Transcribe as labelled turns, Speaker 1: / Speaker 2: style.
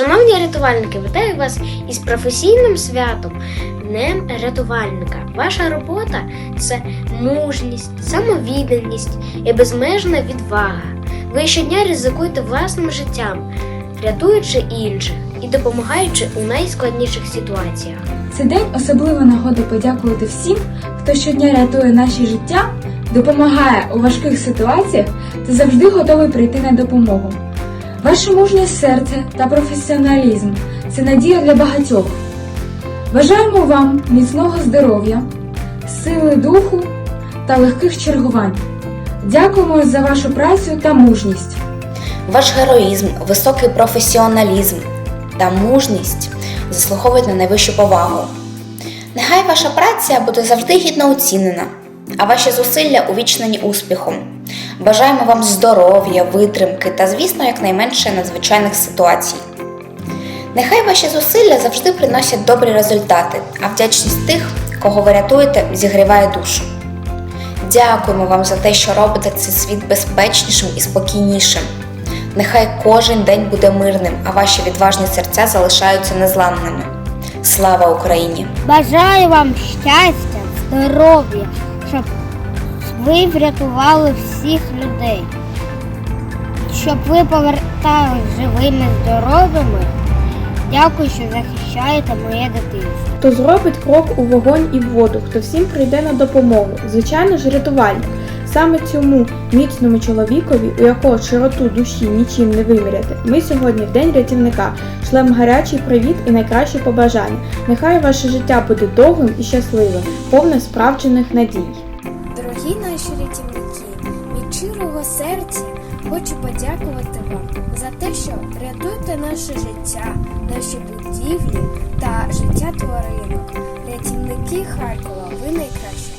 Speaker 1: Шановні рятувальники, вітаю вас із професійним святом Днем рятувальника. Ваша робота це мужність, самовідданість і безмежна відвага. Ви щодня ризикуєте власним життям, рятуючи інших і допомагаючи у найскладніших ситуаціях.
Speaker 2: Це день особлива нагода подякувати всім, хто щодня рятує наші життя, допомагає у важких ситуаціях та завжди готовий прийти на допомогу. Ваше мужнє серце та професіоналізм це надія для багатьох. Бажаємо вам міцного здоров'я, сили духу та легких чергувань. Дякуємо за вашу працю та мужність.
Speaker 3: Ваш героїзм, високий професіоналізм та мужність заслуговують на найвищу повагу. Нехай ваша праця буде завжди гідно оцінена, а ваші зусилля увічнені успіхом. Бажаємо вам здоров'я, витримки та, звісно, якнайменше надзвичайних ситуацій. Нехай ваші зусилля завжди приносять добрі результати, а вдячність тих, кого ви рятуєте, зігріває душу. Дякуємо вам за те, що робите цей світ безпечнішим і спокійнішим. Нехай кожен день буде мирним, а ваші відважні серця залишаються незламними. Слава Україні!
Speaker 4: Бажаю вам щастя, здоров'я, щоб ви врятували всіх людей, щоб ви повертались живими, здоровими. Дякую, що захищаєте моє дитинство.
Speaker 5: Хто зробить крок у вогонь і в воду, хто всім прийде на допомогу. Звичайно ж, рятувальник. Саме цьому міцному чоловікові, у якого широту душі нічим не виміряти, ми сьогодні в день рятівника шлем гарячий привіт і найкращі побажання. Нехай ваше життя буде довгим і щасливим, повне справджених надій.
Speaker 6: Дорогі наші рятівники, від щирого серця хочу подякувати вам за те, що рятуєте наше життя, наші будівлі та життя тваринок. Рятівники Харкова, ви найкращі.